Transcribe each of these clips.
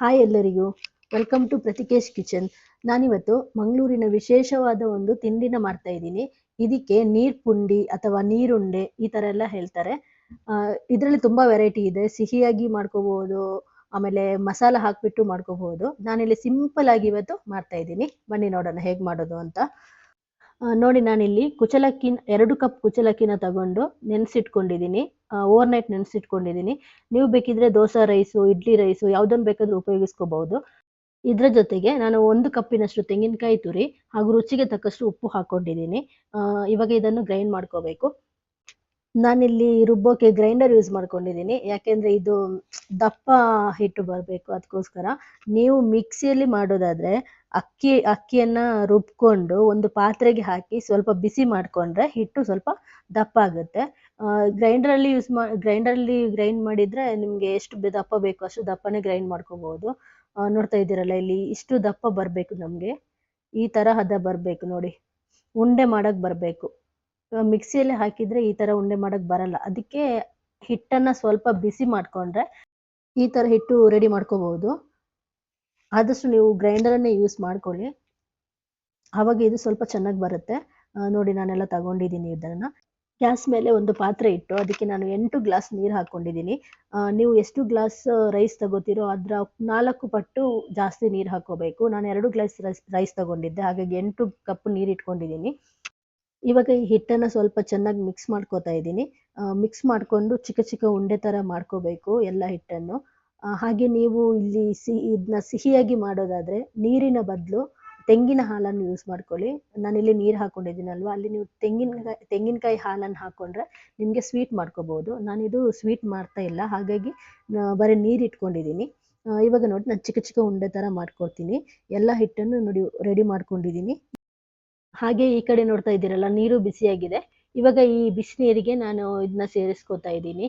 Hi ಎಲ್ಲರಿಗೂ. Welcome to ಪ್ರತಿಕೇಶ್ kitchen ನಾನಿವತ್ತು ಮಂಗಳೂರಿನ ವಿಶೇಷವಾದ ಒಂದು ತಿಂಡಿನ ಮಾಡ್ತಾ ಇದ್ದೀನಿ. ಇದಕ್ಕೆ ನೀರ್ ಪುಂಡಿ ಅಥವಾ ನೀರುಂಡೆ ಈ ತರ ಎಲ್ಲ ಹೇಳ್ತಾರೆ. ಇದರಲ್ಲಿ ತುಂಬಾ ವೆರೈಟಿ ಇದೆ. ಸಿಹಿಯಾಗಿ ಮಾಡ್ಕೋಬಹುದು, ಆಮೇಲೆ ಮಸಾಲ ಹಾಕ್ಬಿಟ್ಟು ಮಾಡ್ಕೋಬಹುದು. ನಾನಿಲ್ಲಿ ಸಿಂಪಲ್ ಆಗಿ ಇವತ್ತು ಮಾಡ್ತಾ ಇದ್ದೀನಿ. ಬನ್ನಿ ನೋಡೋಣ ಹೇಗ್ ಮಾಡೋದು ಅಂತ. ನೋಡಿ ನಾನಿಲ್ಲಿ ಕುಚಲಕ್ಕಿನ, ಎರಡು ಕಪ್ ಕುಚಲಕ್ಕಿನ ತಗೊಂಡು ನೆನೆಸಿಟ್ಕೊಂಡಿದ್ದೀನಿ ಓವರ್ ನೈಟ್ ನೆನೆಸಿಟ್ಕೊಂಡಿದ್ದೀನಿ ನೀವು ಬೇಕಿದ್ರೆ ದೋಸಾ ರೈಸು, ಇಡ್ಲಿ ರೈಸು ಯಾವುದನ್ನು ಬೇಕಾದ್ರೂ ಉಪಯೋಗಿಸ್ಕೋಬಹುದು ಇದ್ರ ಜೊತೆಗೆ ನಾನು ಒಂದು ಕಪ್ಪಿನಷ್ಟು ತೆಂಗಿನಕಾಯಿ ತುರಿ ಹಾಗೂ ರುಚಿಗೆ ತಕ್ಕಷ್ಟು ಉಪ್ಪು ಹಾಕೊಂಡಿದ್ದೀನಿ ಇವಾಗ ಇದನ್ನು ಗ್ರೈಂಡ್ ಮಾಡ್ಕೋಬೇಕು. ನಾನಿಲ್ಲಿ ರುಬ್ಬೋಕೆ ಗ್ರೈಂಡರ್ ಯೂಸ್ ಮಾಡ್ಕೊಂಡಿದ್ದೀನಿ ಯಾಕೆಂದ್ರೆ ಇದು ದಪ್ಪ ಹಿಟ್ಟು ಬರಬೇಕು ಅದಕ್ಕೋಸ್ಕರ ನೀವು ಮಿಕ್ಸಿಯಲ್ಲಿ ಮಾಡೋದಾದ್ರೆ ಅಕ್ಕಿ, ಅಕ್ಕಿಯನ್ನ ರುಬ್ಕೊಂಡು ಒಂದು ಪಾತ್ರೆಗೆ ಹಾಕಿ ಸ್ವಲ್ಪ ಬಿಸಿ ಮಾಡ್ಕೊಂಡ್ರೆ ಹಿಟ್ಟು ಸ್ವಲ್ಪ ದಪ್ಪ ಆಗುತ್ತೆ. ಗ್ರೈಂಡರ್ ಅಲ್ಲಿ ಯೂಸ್ ಗ್ರೈಂಡರ್ ಅಲ್ಲಿ ಗ್ರೈಂಡ್ ಮಾಡಿದ್ರೆ ನಿಮ್ಗೆ ಎಷ್ಟು ದಪ್ಪ ಬೇಕು ಅಷ್ಟು ದಪ್ಪನೇ ಗ್ರೈಂಡ್ ಮಾಡ್ಕೋಬಹುದು ನೋಡ್ತಾ ಇದ್ದೀರಲ್ಲ ಇಲ್ಲಿ ಇಷ್ಟು ದಪ್ಪ ಬರಬೇಕು ನಮ್ಗೆ. ಈ ತರಹದ ಬರಬೇಕು ನೋಡಿ. ಉಂಡೆ ಮಾಡಕ್ ಬರಬೇಕು. ಮಿಕ್ಸಿಯಲ್ಲಿ ಹಾಕಿದ್ರೆ ಈ ತರ ಉಂಡೆ ಮಾಡಕ್ ಬರಲ್ಲ. ಅದಕ್ಕೆ ಹಿಟ್ಟನ್ನ ಸ್ವಲ್ಪ ಬಿಸಿ ಮಾಡ್ಕೊಂಡ್ರೆ ಈ ತರ ಹಿಟ್ಟು ರೆಡಿ ಮಾಡ್ಕೋಬಹುದು ಆದಷ್ಟು ನೀವು ಗ್ರೈಂಡರ್ ಅನ್ನೇ ಯೂಸ್ ಮಾಡ್ಕೊಳ್ಳಿ. ಆವಾಗ ಇದು ಸ್ವಲ್ಪ ಚೆನ್ನಾಗಿ ಬರುತ್ತೆ. ನೋಡಿ ನಾನೆಲ್ಲ ತಗೊಂಡಿದ್ದೀನಿ ಇದನ್ನ. ಗ್ಯಾಸ್ ಮೇಲೆ ಒಂದು ಪಾತ್ರೆ ಇಟ್ಟು ಅದಕ್ಕೆ ನಾನು ಎಂಟು ಗ್ಲಾಸ್ ನೀರು ಹಾಕೊಂಡಿದ್ದೀನಿ ನೀವು ಎಷ್ಟು ಗ್ಲಾಸ್ ರೈಸ್ ತಗೋತೀರೋ ಅದರ ನಾಲ್ಕು ಪಟ್ಟು ಜಾಸ್ತಿ ನೀರು ಹಾಕೋಬೇಕು ನಾನು ಎರಡು ಗ್ಲಾಸ್ ರೈಸ್ ತಗೊಂಡಿದ್ದೆ. ಹಾಗಾಗಿ ಎಂಟು ಕಪ್ ನೀರು ಇಟ್ಕೊಂಡಿದ್ದೀನಿ. ಇವಾಗ ಈ ಹಿಟ್ಟನ್ನ ಸ್ವಲ್ಪ ಚೆನ್ನಾಗಿ ಮಿಕ್ಸ್ ಮಾಡ್ಕೋತಾ ಇದ್ದೀನಿ. ಮಿಕ್ಸ್ ಮಾಡ್ಕೊಂಡು ಚಿಕ್ಕ ಚಿಕ್ಕ ಉಂಡೆ ತರ ಮಾಡ್ಕೋಬೇಕು ಎಲ್ಲ ಹಿಟ್ಟನ್ನು. ಹಾಗೆ ನೀವು ಇಲ್ಲಿ ಸಿಹಿ ಇದನ್ನ ಸಿಹಿಯಾಗಿ ಮಾಡೋದಾದ್ರೆ ನೀರಿನ ಬದಲು ತೆಂಗಿನ ಹಾಲನ್ನು ಯೂಸ್ ಮಾಡ್ಕೊಳ್ಳಿ. ನಾನಿಲ್ಲಿ ನೀರು ಹಾಕೊಂಡಿದ್ದೀನಲ್ವಾ? ಅಲ್ಲಿ ನೀವು ತೆಂಗಿನಕಾಯಿ ತೆಂಗಿನಕಾಯಿ ಹಾಲನ್ನು ಹಾಕೊಂಡ್ರೆ ನಿಮಗೆ ಸ್ವೀಟ್ ಮಾಡ್ಕೋಬಹುದು ನಾನಿದು ಸ್ವೀಟ್ ಮಾಡ್ತಾ ಇಲ್ಲ. ಹಾಗಾಗಿ ಬರೀ ನೀರು ಇಟ್ಕೊಂಡಿದ್ದೀನಿ. ಇವಾಗ ನೋಡಿ ನಾನು ಚಿಕ್ಕ ಚಿಕ್ಕ ಉಂಡೆ ತರ ಮಾಡ್ಕೊಡ್ತೀನಿ. ಎಲ್ಲ ಹಿಟ್ಟನ್ನು ನೋಡಿ ರೆಡಿ ಮಾಡ್ಕೊಂಡಿದ್ದೀನಿ. ಹಾಗೆ ಈ ಕಡೆ ನೋಡ್ತಾ ಇದ್ದೀರಲ್ಲ, ನೀರು ಬಿಸಿಯಾಗಿದೆ. ಇವಾಗ ಈ ಬಿಸಿ ನೀರಿಗೆ ನಾನು ಇದನ್ನ ಸೇರಿಸ್ಕೊತಾ ಇದ್ದೀನಿ.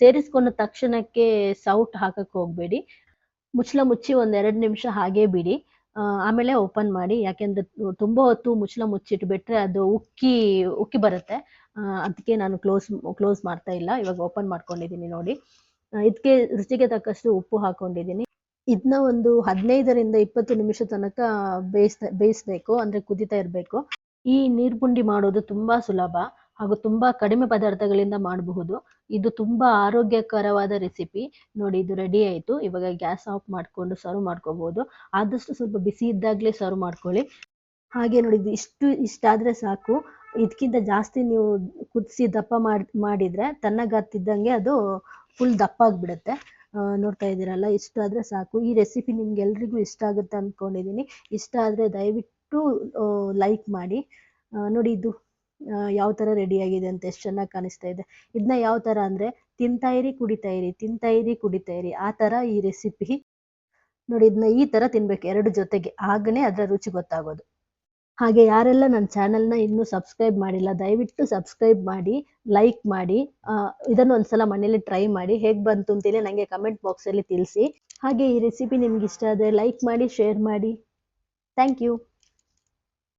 ಸೇರಿಸ್ಕೊಂಡ ತಕ್ಷಣಕ್ಕೆ ಸೌಟ್ ಹಾಕಕ್ ಹೋಗ್ಬೇಡಿ. ಮುಚ್ಚಳ ಮುಚ್ಚಿ ಒಂದ್ ಎರಡ್ ನಿಮಿಷ ಹಾಗೆ ಬಿಡಿ. ಆಮೇಲೆ ಓಪನ್ ಮಾಡಿ. ಯಾಕೆಂದ್ರೆ ತುಂಬಾ ಹೊತ್ತು ಮುಚ್ಚಳ ಮುಚ್ಚಿಟ್ಬಿಟ್ರೆ ಅದು ಉಕ್ಕಿ ಉಕ್ಕಿ ಬರುತ್ತೆ. ಅದಕ್ಕೆ ನಾನು ಕ್ಲೋಸ್ ಕ್ಲೋಸ್ ಮಾಡ್ತಾ ಇಲ್ಲ. ಇವಾಗ ಓಪನ್ ಮಾಡ್ಕೊಂಡಿದ್ದೀನಿ ನೋಡಿ. ಇದಕ್ಕೆ ರುಚಿಗೆ ತಕ್ಕಷ್ಟು ಉಪ್ಪು ಹಾಕೊಂಡಿದ್ದೀನಿ. ಇದನ್ನ ಒಂದು ಹದಿನೈದರಿಂದ ಇಪ್ಪತ್ತು ನಿಮಿಷ ತನಕ ಬೇಯಿಸ್ ಬೇಯಿಸ್ಬೇಕು, ಅಂದ್ರೆ ಕುದಿತಾ ಇರಬೇಕು. ಈ ನೀರ್ಪುಂಡಿ ಮಾಡೋದು ತುಂಬಾ ಸುಲಭ ಹಾಗೂ ತುಂಬಾ ಕಡಿಮೆ ಪದಾರ್ಥಗಳಿಂದ ಮಾಡಬಹುದು. ಇದು ತುಂಬಾ ಆರೋಗ್ಯಕರವಾದ ರೆಸಿಪಿ. ನೋಡಿ, ಇದು ರೆಡಿ ಆಯ್ತು. ಇವಾಗ ಗ್ಯಾಸ್ ಆಫ್ ಮಾಡ್ಕೊಂಡು ಸರ್ವ್ ಮಾಡ್ಕೋಬಹುದು ಆದಷ್ಟು ಸ್ವಲ್ಪ ಬಿಸಿ ಇದ್ದಾಗಲೇ ಸರ್ವ್ ಮಾಡ್ಕೊಳ್ಳಿ. ಹಾಗೆ ನೋಡಿ, ಇದು ಇಷ್ಟು ಇಷ್ಟಾದ್ರೆ ಸಾಕು. ಇದಕ್ಕಿಂತ ಜಾಸ್ತಿ ನೀವು ಕುದಿಸಿ ದಪ್ಪ ಮಾಡ್, ಮಾಡಿದ್ರೆ ತಣ್ಣಗಾಗ್ತಿದ್ದಂಗೆ ಅದು ಫುಲ್ ದಪ್ಪ ಆಗ್ಬಿಡುತ್ತೆ ನೋಡ್ತಾ ಇದ್ದೀರಲ್ಲ, ಇಷ್ಟ ಆದ್ರೆ ಸಾಕು. ಈ ರೆಸಿಪಿ ನಿಮ್ಗೆ ಎಲ್ರಿಗೂ ಇಷ್ಟ ಆಗುತ್ತೆ ಅನ್ಕೊಂಡಿದೀನಿ. ಇಷ್ಟ ಆದ್ರೆ ದಯವಿಟ್ಟು ಲೈಕ್ ಮಾಡಿ. ನೋಡಿ ಇದು ಯಾವ ತರ ರೆಡಿ ಆಗಿದೆ ಅಂತ ಎಷ್ಟು ಚೆನ್ನಾಗಿ ಕಾಣಿಸ್ತಾ ಇದೆ. ಇದನ್ನ ಯಾವ ತರ ಅಂದ್ರೆ, ತಿಂತಾ ಇರಿ, ಕುಡಿತಾ ಇರಿ, ತಿಂತಾ ಇರಿ, ಕುಡಿತಾ ಇರಿ. ಆ ತರ ಈ ರೆಸಿಪಿ ನೋಡಿ ಇದನ್ನ ಈ ತರ ತಿನ್ಬೇಕು, ಎರಡು ಜೊತೆಗೆ. ಆಗನೇ ಅದರ ರುಚಿ ಗೊತ್ತಾಗೋದು. ಹಾಗೆ ಯಾರೆಲ್ಲ ನನ್ನ ಚಾನೆಲ್ನ ಇನ್ನೂ ಸಬ್ಸ್ಕ್ರೈಬ್ ಮಾಡಿಲ್ಲ, ದಯವಿಟ್ಟು ಸಬ್ಸ್ಕ್ರೈಬ್ ಮಾಡಿ ಲೈಕ್ ಮಾಡಿ ಇದನ್ನು ಒಂದ್ಸಲ ಮನೇಲಿ ಟ್ರೈ ಮಾಡಿ, ಹೇಗೆ ಬಂತು ಅಂತೇಳಿ ನನಗೆ ಕಮೆಂಟ್ ಬಾಕ್ಸಲ್ಲಿ ತಿಳಿಸಿ. ಹಾಗೆ ಈ ರೆಸಿಪಿ ನಿಮ್ಗೆ ಇಷ್ಟ ಆದರೆ ಲೈಕ್ ಮಾಡಿ ಶೇರ್ ಮಾಡಿ. Thank you